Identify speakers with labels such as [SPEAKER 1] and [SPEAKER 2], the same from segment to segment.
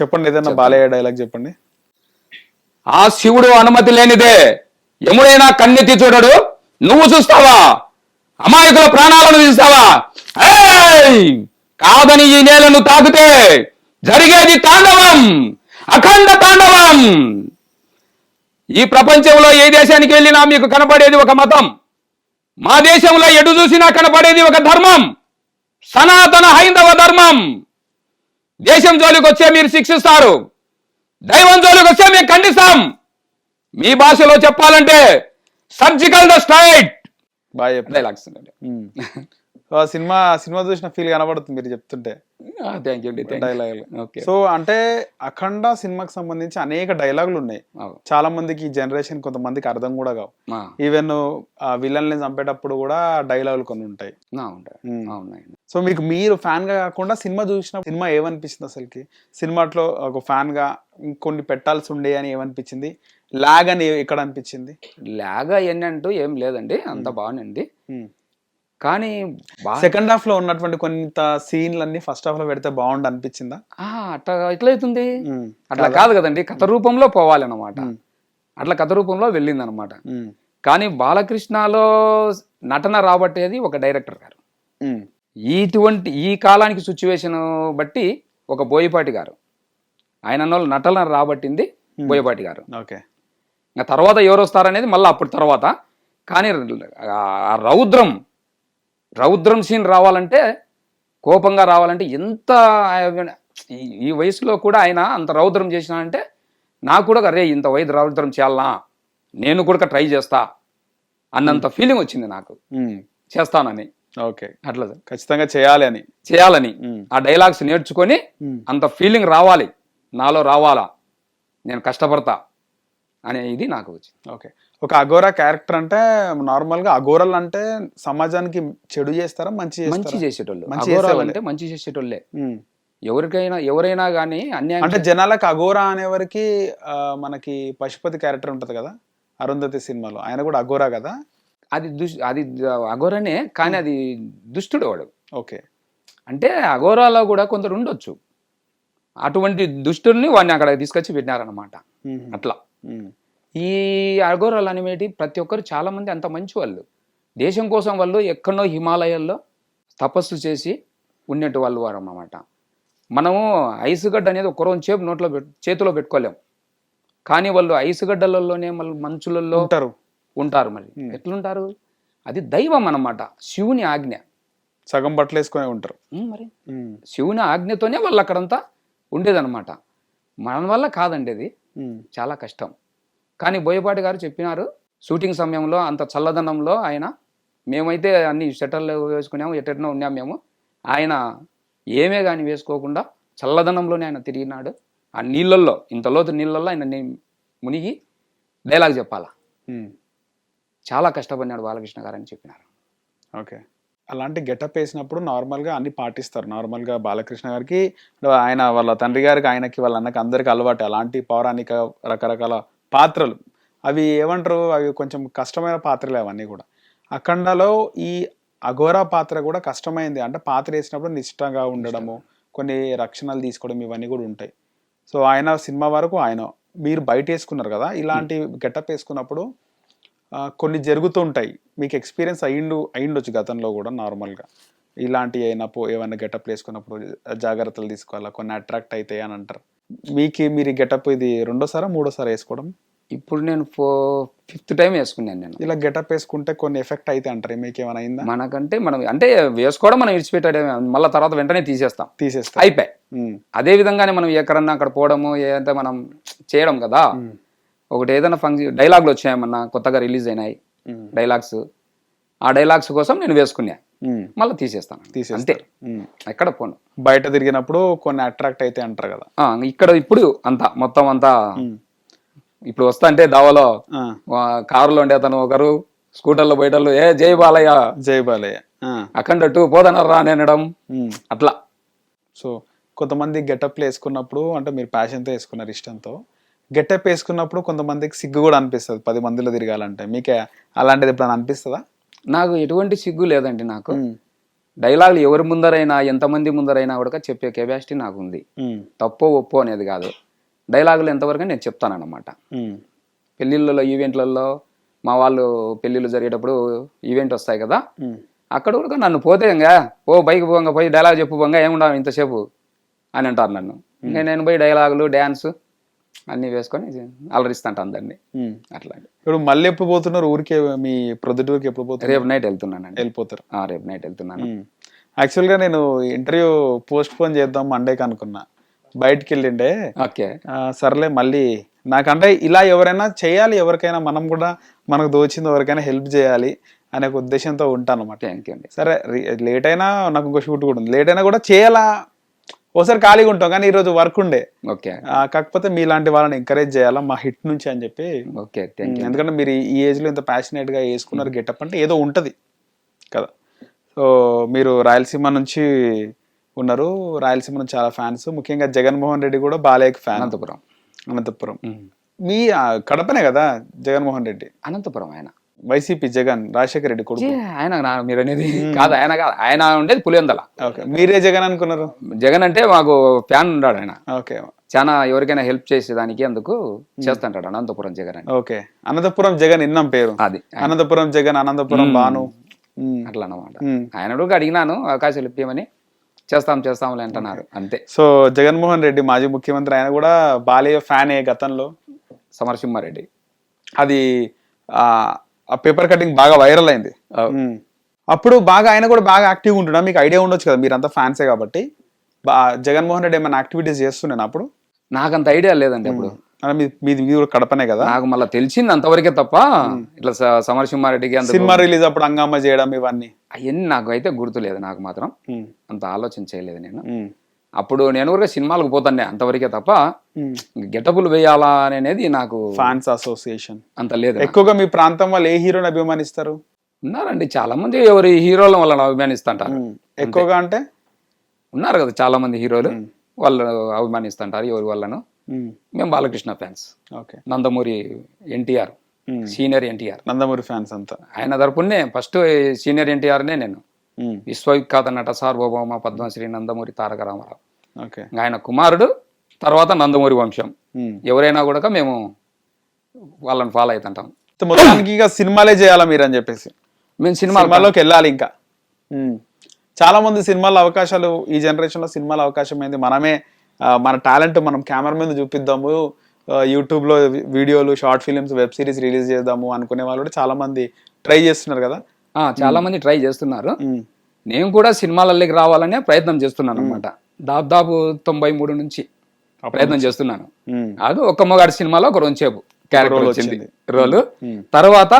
[SPEAKER 1] చెప్పండి ఏదైనా బాలయ్య డైలాగ్ చెప్పండి.
[SPEAKER 2] ఆ శివుడు అనుమతి లేనిదే ఎముడైనా కన్నెత్తి చూడడు. నువ్వు చూస్తావా? అమాయకుల ప్రాణాలను తీస్తావా? ఏయ్! కాదని ఈ నేలను తాకితే జరిగేది తాండవం అఖండ తాండవం. ఈ ప్రపంచంలో ఏ దేశానికి వెళ్ళినా మీకు కనపడేది ఒక మతం. మా దేశంలో ఎటు చూసినా కనపడేది ఒక ధర్మం. సనాతన హైందవ ధర్మం. దేశం జోలికి వచ్చే మీరు శిక్షిస్తారు. దైవం జోలికి వస్తే మేము ఖండిస్తాం. మీ భాషలో చెప్పాలంటే సర్జికల్ ద స్ట్రైట్
[SPEAKER 1] బాగా ఆ సినిమా సినిమా చూసిన ఫీల్ కనబడుతుంది మీరు చెప్తుంటే.
[SPEAKER 2] Thank you
[SPEAKER 1] dialogue
[SPEAKER 2] okay
[SPEAKER 1] so అంటే అఖండ సినిమాకి సంబంధించి అనేక డైలాగులు ఉన్నాయి. చాలా మందికి ఈ జనరేషన్ కొంతమందికి అర్థం కూడా కావు. ఈవెన్ విలన్ని చంపేటప్పుడు కూడా డైలాగులు కొన్ని ఉంటాయి.
[SPEAKER 2] అవునండి.
[SPEAKER 1] సో మీకు మీరు ఫ్యాన్గా కాకుండా సినిమా చూసిన సినిమా ఏమనిపించింది అసలుకి? సినిమాలో ఒక ఫ్యాన్గా ఇంకొన్ని పెట్టాల్సి ఉండే అని ఏమనిపించింది? లాగ్ అని ఎక్కడ అనిపించింది?
[SPEAKER 2] లాగా ఏంటంటూ ఏం లేదండి అంత బాగుంది కానీ
[SPEAKER 1] సెకండ్ హాఫ్లో ఉన్నటువంటి కొంత సీన్లన్నీ ఫస్ట్ హాఫ్లో పెడితే బాగుండు అనిపించిందా
[SPEAKER 2] అట్లా ఎట్లయితుంది. అట్లా కాదు. కదండి. కథ రూపంలో పోవాలన్నమాట.
[SPEAKER 1] ఉమ్.
[SPEAKER 2] అట్లా కథ రూపంలో వెళ్ళింది అనమాట. కానీ బాలకృష్ణలో నటన రాబట్టేది ఒక డైరెక్టర్ గారు. ఇటువంటి ఈ కాలానికి సిచ్యువేషన్ బట్టి ఒక బోయపాటి గారు. ఆయన అన్నోళ్ళు నటన రాబట్టింది బోయపాటి గారు.
[SPEAKER 1] ఓకే.
[SPEAKER 2] ఇంకా తర్వాత ఎవరు వస్తారనేది మళ్ళీ అప్పుడు తర్వాత. కానీ రౌద్రం రౌద్రం సీన్ రావాలంటే కోపంగా రావాలంటే ఎంత ఈ- వయసులో కూడా ఆయన అంత రౌద్రం చేసినాడంటే నాకు కూడా అరే ఇంత వయసు రౌద్రం చేయాలనా? నేను కూడా ట్రై చేస్తా అన్నంత ఫీలింగ్ వచ్చింది నాకు. చేస్తానని.
[SPEAKER 1] ఓకే.
[SPEAKER 2] అట్లా.
[SPEAKER 1] ఖచ్చితంగా చేయాలి అని.
[SPEAKER 2] చేయాలని. ఆ డైలాగ్స్ నేర్చుకొని. అంత ఫీలింగ్ రావాలి. నాలో రావాలా. నేను కష్టపడతా అనే ఇది నాకు వచ్చింది.
[SPEAKER 1] ఓకే. ఒక అఘోరా క్యారెక్టర్ అంటే నార్మల్గా అఘోరల్ అంటే సమాజానికి చెడు చేస్తారా మంచి
[SPEAKER 2] మంచి చేసేటోళ్ళు. అఘోరాలు. అంటే మంచి చేసేటోళ్ళే. ఎవరికైనా ఎవరైనా కానీ అన్యాయం
[SPEAKER 1] అంటే జనాలకు అఘోరా అనేవరికి మనకి పశుపతి క్యారెక్టర్ ఉంటది కదా అరుంధతి సినిమాలో. ఆయన కూడా అఘోరా కదా?
[SPEAKER 2] అది దుష్ అది అఘోరనే కానీ అది దుష్టుడు వాడు.
[SPEAKER 1] ఓకే.
[SPEAKER 2] అంటే అఘోరాలో కూడా కొందరు ఉండొచ్చు. అటువంటి దుష్టుల్ని వాడిని అక్కడ తీసుకొచ్చి పెట్టినారనమాట. అట్లా. ఈ అఘోరాలు అనేవి ప్రతి ఒక్కరు చాలా మంది అంత మంచి వాళ్ళు. దేశం కోసం వాళ్ళు ఎక్కడో హిమాలయాల్లో తపస్సు చేసి ఉన్నట్టు వాళ్ళు వారు అన్నమాట. మనము ఐసుగడ్డ అనేది ఒక రోజు చేపు నోట్లో పెట్టు చేతిలో పెట్టుకోలేం. కానీ వాళ్ళు ఐసుగడ్డలలోనే మళ్ళీ మంచులలో
[SPEAKER 1] ఉంటారు.
[SPEAKER 2] ఉంటారు మరి. ఎట్లుంటారు? అది దైవం అన్నమాట. శివుని ఆజ్ఞ.
[SPEAKER 1] సగం బట్టలు వేసుకొని ఉంటారు.
[SPEAKER 2] మరి. శివుని ఆజ్ఞతోనే వాళ్ళు అక్కడంతా ఉండేదన్నమాట. మన వల్ల కాదండి అది. చాలా కష్టం. కానీ బోయపాటి గారు చెప్పినారు షూటింగ్ సమయంలో అంత చల్లదనంలో ఆయన మేమైతే అన్ని షట్టర్లు వేసుకున్నాము ఎట్టెట్నో ఉన్నాం మేము. ఆయన ఏమే కానీ వేసుకోకుండా చల్లదనంలోనే ఆయన తిరిగినాడు. ఆ నీళ్ళల్లో ఇంత లోతు నీళ్ళల్లో ఆయన మునిగి డైలాగ్ చెప్పాలా. చాలా కష్టపడినాడు బాలకృష్ణ గారు అని చెప్పినారు.
[SPEAKER 1] ఓకే. అలాంటి గెటప్ వేసినప్పుడు నార్మల్గా అన్ని పాటిస్తారు. నార్మల్గా బాలకృష్ణ గారికి ఆయన వాళ్ళ తండ్రి గారికి ఆయనకి వాళ్ళ అన్నకి అందరికి అలవాటు. అలాంటి పౌరాణిక రకరకాల పాత్రలు. అవి ఏమంటారు? అవి కొంచెం కష్టమైన పాత్రలే అవన్నీ కూడా. అఖండలో ఈ అఘోరా పాత్ర కూడా కష్టమైంది. అంటే పాత్ర వేసినప్పుడు నిష్టంగా ఉండడము కొన్ని రక్షణలు తీసుకోవడం ఇవన్నీ కూడా ఉంటాయి. సో ఆయన సినిమా వరకు ఆయన మీరు బయట వేసుకున్నారు కదా ఇలాంటి గెటప్ వేసుకున్నప్పుడు కొన్ని జరుగుతూ ఉంటాయి. మీకు ఎక్స్పీరియన్స్ అయ్యిండు అయ్యిండొచ్చు గతంలో కూడా నార్మల్గా. ఇలాంటి అయినప్పుడు ఏమైనా గెటప్ వేసుకున్నప్పుడు జాగ్రత్తలు తీసుకోవాలా? కొన్ని అట్రాక్ట్ అవుతాయి అని అంటారు. మీకు మీరు గెటప్ ఇది రెండోసారా మూడోసారి వేసుకోవడం?
[SPEAKER 2] ఇప్పుడు నేను ఫో ఫిఫ్త్ టైం వేసుకున్నాను నేను.
[SPEAKER 1] ఇలా గెటప్ వేసుకుంటే కొన్ని ఎఫెక్ట్ అయితే అంటారు మీకు ఏమైనా అయిందా?
[SPEAKER 2] మనకంటే మనం అంటే వేసుకోవడం మనం విడిచిపెట్టాడే మళ్ళీ తర్వాత వెంటనే తీసేస్తాం.
[SPEAKER 1] తీసేస్తా
[SPEAKER 2] అయిపోయి అదే విధంగానే మనం ఎక్కడన్నా అక్కడ పోవడము ఏదంటే మనం చేయడం కదా. ఒకటి ఏదైనా ఫంక్షన్ డైలాగులు వచ్చాయమన్నా కొత్తగా రిలీజ్ అయినాయి డైలాగ్స్. ఆ డైలాగ్స్ కోసం నేను వేసుకున్నా. మళ్ళీ తీసేస్తాను. అంతే.
[SPEAKER 1] తీసేస్తారు
[SPEAKER 2] ఎక్కడ పోను.
[SPEAKER 1] బయట తిరిగినప్పుడు కొన్ని అట్రాక్ట్ అయితే అంటారు కదా.
[SPEAKER 2] ఆ, ఇక్కడ ఇప్పుడు అంతా మొత్తం అంతా. ఇప్పుడు వస్తా అంటే దావలో
[SPEAKER 1] ఆ,
[SPEAKER 2] ఆ, కారులో ఉండే అతను ఒకరు స్కూటర్లో పోయేటోళ్ళు ఏ జై బాలయ్య
[SPEAKER 1] జై బాలయ్య. ఆ,
[SPEAKER 2] అఖండ టూ పోదనరా అని అనడం.
[SPEAKER 1] ఉమ్.
[SPEAKER 2] అట్లా.
[SPEAKER 1] సో కొంతమంది గెటప్లు వేసుకున్నప్పుడు అంటే మీరు ప్యాషన్తో వేసుకున్నారు ఇష్టంతో గెటప్ వేసుకున్నప్పుడు కొంతమందికి సిగ్గు కూడా అనిపిస్తుంది. పది మందిలో తిరగాలంటే. మీకే అలాంటిది ఎప్పుడైనా అనిపిస్తుందా?
[SPEAKER 2] నాకు ఎటువంటి సిగ్గు లేదండి నాకు. డైలాగులు ఎవరి ముందరైనా ఎంతమంది ముందరైనా కూడా చెప్పే కెపాసిటీ నాకు ఉంది తప్పో ఒప్పో అనేది కాదు. డైలాగులు ఎంతవరకు నేను చెప్తానన్నమాట. పెళ్ళిళ్ళలో ఈవెంట్లలో మా వాళ్ళు పెళ్ళిళ్ళు జరిగేటప్పుడు ఈవెంట్ వస్తాయి కదా. అక్కడ కూడా నన్ను పోతే ఇంకా ఓ బైక్ పోంగా పోయి డైలాగ్ చెప్పు పోంగా ఏముండవు ఇంతసేపు అని అంటారు నన్ను. ఇంకా నేను పోయి డైలాగులు డ్యాన్స్ అన్నీ వేసుకొని అలరిస్తాంట అందరినీ
[SPEAKER 1] ఉమ్. ఇప్పుడు మళ్ళీ ఎప్పుడు పోతున్నారు? ఊరికే మీ ప్రొద్దుటూరుకి ఎప్పుడు పోతున్నారు?
[SPEAKER 2] రేపు నైట్ వెళ్తున్నానండి.
[SPEAKER 1] వెళ్ళిపోతారు.
[SPEAKER 2] ఆ, రేపు నైట్ వెళ్తున్నాను.
[SPEAKER 1] యాక్చువల్గా నేను ఇంటర్వ్యూ పోస్ట్ పోన్ చేద్దాం మండేకి అనుకున్నా. బయటికి వెళ్ళిండే.
[SPEAKER 2] ఓకే.
[SPEAKER 1] ఆ, సర్లే మళ్ళీ. నాకంటే ఇలా ఎవరైనా చేయాలి ఎవరికైనా మనం కూడా మనకు దోచింది ఎవరికైనా హెల్ప్ చేయాలి అనే ఒక ఉద్దేశంతో ఉంటాను అనమాట
[SPEAKER 2] థ్యాంక్ యూ అండి.
[SPEAKER 1] సరే లేట్ అయినా నాకు ఇంకో షూట్ కూడా ఉంది. లేట్ అయినా కూడా చేయాలా? ఒకసారి ఖాళీగా ఉంటాం కానీ ఈరోజు వర్క్ ఉండే.
[SPEAKER 2] ఓకే.
[SPEAKER 1] కాకపోతే మీలాంటి వాళ్ళని ఎంకరేజ్ చేయాలా? మా హిట్ నుంచి అని చెప్పి.
[SPEAKER 2] ఓకే
[SPEAKER 1] ఎందుకంటే మీరు ఈ ఏజ్లో ఇంత ప్యాషనేట్గా వేసుకున్నారు గెటప్ అంటే ఏదో ఉంటది కదా. సో మీరు రాయలసీమ నుంచి ఉన్నారు. రాయలసీమ నుంచి చాలా ఫ్యాన్స్ ముఖ్యంగా జగన్మోహన్ రెడ్డి కూడా బాలయ్యకి ఫ్యాన్
[SPEAKER 2] అనంతపురం.
[SPEAKER 1] అనంతపురం. మీ కడపనే కదా జగన్మోహన్ రెడ్డి?
[SPEAKER 2] అనంతపురం ఆయన.
[SPEAKER 1] వైసీపీ జగన్ రాజశేఖర రెడ్డి కొడుకు.
[SPEAKER 2] ఆయన మీరు అనేది కాదు ఆయన కాదు ఆయన ఉండేది పులివెందల.
[SPEAKER 1] ఓకే. మీరే జగన్ అనుకున్నారు?
[SPEAKER 2] జగన్ అంటే మాకు ఫ్యాన్ ఉన్నాడు ఆయన.
[SPEAKER 1] ఓకే.
[SPEAKER 2] చాలా ఎవరికైనా హెల్ప్ చేసేదానికి అందుకు చేస్తుంటాడు అనంతపురం జగన్ అని.
[SPEAKER 1] ఓకే. అనంతపురం జగన్ ఇన్నాం పేరు.
[SPEAKER 2] అది.
[SPEAKER 1] అనంతపురం జగన్ అనంతపురం బాను.
[SPEAKER 2] అట్లా అన్నమాట.
[SPEAKER 1] ఉమ్.
[SPEAKER 2] ఆయన కూడా అడిగినాను అవకాశాలు ఇప్పించమని చేస్తాం చేస్తాంలే అంటున్నారు. అంతే.
[SPEAKER 1] సో జగన్మోహన్ రెడ్డి మాజీ ముఖ్యమంత్రి ఆయన కూడా బాలయ్య ఫ్యానే గతంలో.
[SPEAKER 2] సమరసింహారెడ్డి.
[SPEAKER 1] అది ఆ పేపర్ కటింగ్ బాగా వైరల్ అయింది. అప్పుడు బాగా ఆయన కూడా బాగా యాక్టివ్గా ఉంటున్నా మీకు ఐడియా ఉండొచ్చు కదా మీరంతా ఫ్యాన్సే కాబట్టి. జగన్మోహన్ రెడ్డి ఏమైనా యాక్టివిటీస్ చేస్తున్నాను అప్పుడు?
[SPEAKER 2] నాకంత ఐడియా లేదండి అప్పుడు.
[SPEAKER 1] మీది మీది కూడా కడపనే కదా?
[SPEAKER 2] నాకు మళ్ళీ తెలిసింది అంతవరకే తప్ప. ఇట్లా సమరసింహారెడ్డికి అంత
[SPEAKER 1] సినిమా రిలీజ్ అప్పుడు హంగామా చేయడం ఇవన్నీ?
[SPEAKER 2] అవన్నీ నాకు అయితే గుర్తులేదు నాకు మాత్రం. అంత ఆలోచన చేయలేదు నేను. అప్పుడు నేను కూడా సినిమాలకు పోతానే అంతవరకే తప్ప
[SPEAKER 1] ఉమ్.
[SPEAKER 2] గెటబుల్ వేయాలా అనేది నాకు
[SPEAKER 1] ఫ్యాన్స్ అసోసియేషన్
[SPEAKER 2] అంత లేదు.
[SPEAKER 1] ఎక్కువగా మీ ప్రాంతం వాళ్ళు ఏ హీరోని అభిమానిస్తారు
[SPEAKER 2] ఉన్నారండి చాలా మంది ఎవరి హీరోల వాళ్ళని అభిమానిస్తుంటారు
[SPEAKER 1] ఉమ్. ఎక్కువగా అంటే
[SPEAKER 2] ఉన్నారు కదా చాలా మంది హీరోలు వాళ్ళు అభిమానిస్తుంటారు ఎవరి వాళ్ళను. మేము Balakrishna fans
[SPEAKER 1] okay
[SPEAKER 2] Nandamuri NTR. Senior NTR
[SPEAKER 1] Nandamuri fans అంతా
[SPEAKER 2] ఆయన తరపునే ఫస్ట్ సీనియర్ ఎన్టీఆర్నే నేను. విశ్వవిఖ్యాత నట సార్వభౌమ పద్మశ్రీ నందమూరి తారక రామారావు. ఆయన కుమారుడు తర్వాత నందమూరి వంశం. ఎవరైనా కూడా మేము వాళ్ళని ఫాలో అవుతుంటాం
[SPEAKER 1] మొత్తానికి ఇక సినిమాలే చేయాలా మీరు అని చెప్పేసి?
[SPEAKER 2] మేము సినిమా
[SPEAKER 1] సినిమాలోకి వెళ్ళాలి ఇంకా. చాలా మంది సినిమాల అవకాశాలు ఈ జనరేషన్లో సినిమాల అవకాశం ఏంది మనమే మన టాలెంట్ మనం కెమెరా మీద చూపిద్దాము. ఆ, యూట్యూబ్లో వి- వీడియోలు short films web series release చేద్దాము అనుకునే వాళ్ళు కూడా చాలా మంది ట్రై చేస్తున్నారు కదా.
[SPEAKER 2] చాలా మంది ట్రై చేస్తున్నారు. నేను కూడా సినిమాలలోకి రావాలనే ప్రయత్నం చేస్తున్నాను అనమాట దాదాపు తొంభై మూడు నుంచి ప్రయత్నం చేస్తున్నాను. అది ఒక్క మొగాడి సినిమాలో ఒక రొంచేపు క్యారెక్టర్ వచ్చింది. రోలు. తర్వాత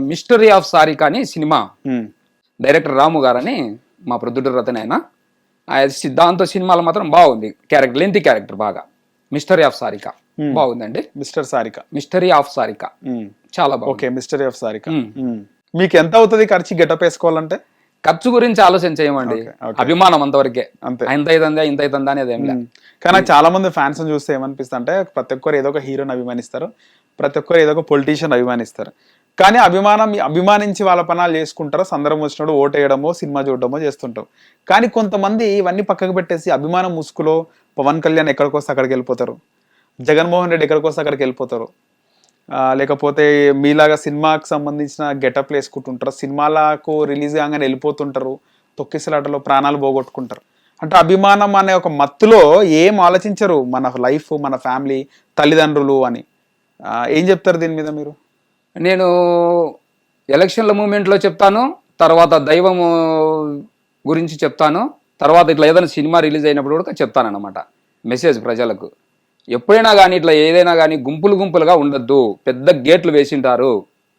[SPEAKER 2] మిస్టరీ ఆఫ్ సారిక అని సినిమా. డైరెక్టర్ రాము గారని మా ప్రొద్దుటూరు రతన్ ఆయన. దాంతో సినిమాలో మాత్రం బాగుంది. క్యారెక్టర్ లెంతి క్యారెక్టర్ బాగా. Mystery of Sarika. బాగుందండి.
[SPEAKER 1] Mister Sarika.
[SPEAKER 2] Mystery of Sarika. చాలా బాగుంది.
[SPEAKER 1] Okay mystery of Sarika. మీకు ఎంత అవుతుంది ఖర్చు గెటప్ వేసుకోవాలంటే?
[SPEAKER 2] ఖర్చు గురించి ఆలోచన చేయమండి. అభిమానం అంతవరకే.
[SPEAKER 1] అంతే.
[SPEAKER 2] ఇంత అవుతుందా ఇంత అవుతుందా అనేది ఏం లేదు.
[SPEAKER 1] కానీ చాలా మంది ఫ్యాన్స్ చూస్తే ఏమనిపిస్తుంది అంటే ప్రతి ఒక్కరు ఏదో ఒక హీరోని అభిమానిస్తారు ప్రతి ఒక్కరు ఏదో ఒక పొలిటీషియన్ అభిమానిస్తారు. కానీ అభిమానం అభిమానించి వాళ్ళ పనాలు చేసుకుంటారు సందర్భం వచ్చినప్పుడు ఓటేయడమో సినిమా చూడడమో చేస్తుంటారు. కానీ కొంతమంది ఇవన్నీ పక్కకు పెట్టేసి అభిమానం ముసుగులో పవన్ కళ్యాణ్ ఎక్కడికి వస్తే అక్కడికి వెళ్ళిపోతారు. జగన్మోహన్ రెడ్డి ఎక్కడికి వస్తే అక్కడికి వెళ్ళిపోతారు. లేకపోతే మీలాగా సినిమాకి సంబంధించిన గెటప్లు వేసుకుంటుంటారు. సినిమాలకు రిలీజ్ కాగానే వెళ్ళిపోతుంటారు. తొక్కిసలాటలో ప్రాణాలు పోగొట్టుకుంటారు. అంటే అభిమానం అనే ఒక మత్తులో ఏం ఆలోచించరు మన లైఫ్ మన ఫ్యామిలీ తల్లిదండ్రులు అని. ఏం చెప్తారు దీని మీద మీరు?
[SPEAKER 2] నేను ఎలక్షన్ల మూమెంట్లో చెప్తాను తర్వాత దైవం గురించి చెప్తాను తర్వాత ఇట్లా ఏదైనా సినిమా రిలీజ్ అయినప్పుడు కూడా చెప్తానన్నమాట. మెసేజ్ ప్రజలకు. ఎప్పుడైనా కానీ ఇట్లా ఏదైనా కానీ గుంపులు గుంపులుగా ఉండొద్దు. పెద్ద గేట్లు వేసింటారు.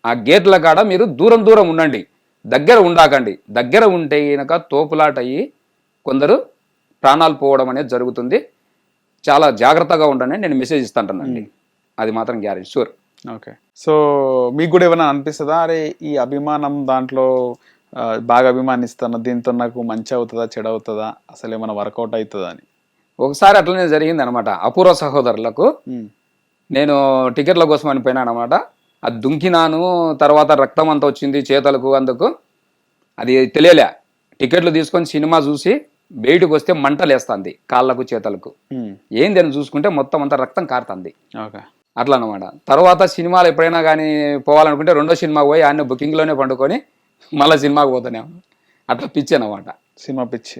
[SPEAKER 2] ఆ గేట్ల కాడ మీరు దూరం దూరం ఉండండి. దగ్గర ఉండాకండి. దగ్గర ఉంటే కనుక తోపులాట అయ్యి కొందరు ప్రాణాలు పోవడం అనేది జరుగుతుంది. చాలా జాగ్రత్తగా ఉండండి. నేను మెసేజ్ ఇస్తాంటానండి అది మాత్రం గ్యారెంటీ షూర్
[SPEAKER 1] ఓకే. సో మీకు కూడా ఏమైనా అనిపిస్తుందా? అరే ఈ అభిమానం దాంట్లో బాగా అభిమానిస్తాను దీంతో నాకు మంచి అవుతుందా చెడు అవుతుందా? అసలు ఏమైనా వర్కౌట్ అవుతుందా అని?
[SPEAKER 2] ఒకసారి అట్లనే జరిగింది అనమాట అపూర్వ సహోదరులకు. నేను టికెట్ల కోసం అని పోయినాను అనమాట. అది దుంకినాను తర్వాత రక్తం అంతా వచ్చింది చేతలకు అందుకు. అది తెలియలే. టికెట్లు తీసుకొని సినిమా చూసి బయటకు వస్తే మంటలేస్తుంది కాళ్ళకు చేతులకు. ఏంది అని చూసుకుంటే మొత్తం అంతా రక్తం కారుతుంది.
[SPEAKER 1] ఓకే.
[SPEAKER 2] అట్లా అనమాట తర్వాత సినిమాలు ఎప్పుడైనా కానీ పోవాలనుకుంటే రెండో సినిమాకి పోయి ఆయన బుకింగ్లోనే పండుకొని మళ్ళీ సినిమాకి పోతానే అట్లా పిచ్చి అనమాట.
[SPEAKER 1] సినిమా పిచ్చి.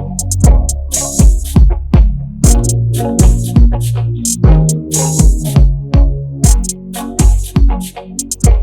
[SPEAKER 3] Thank you.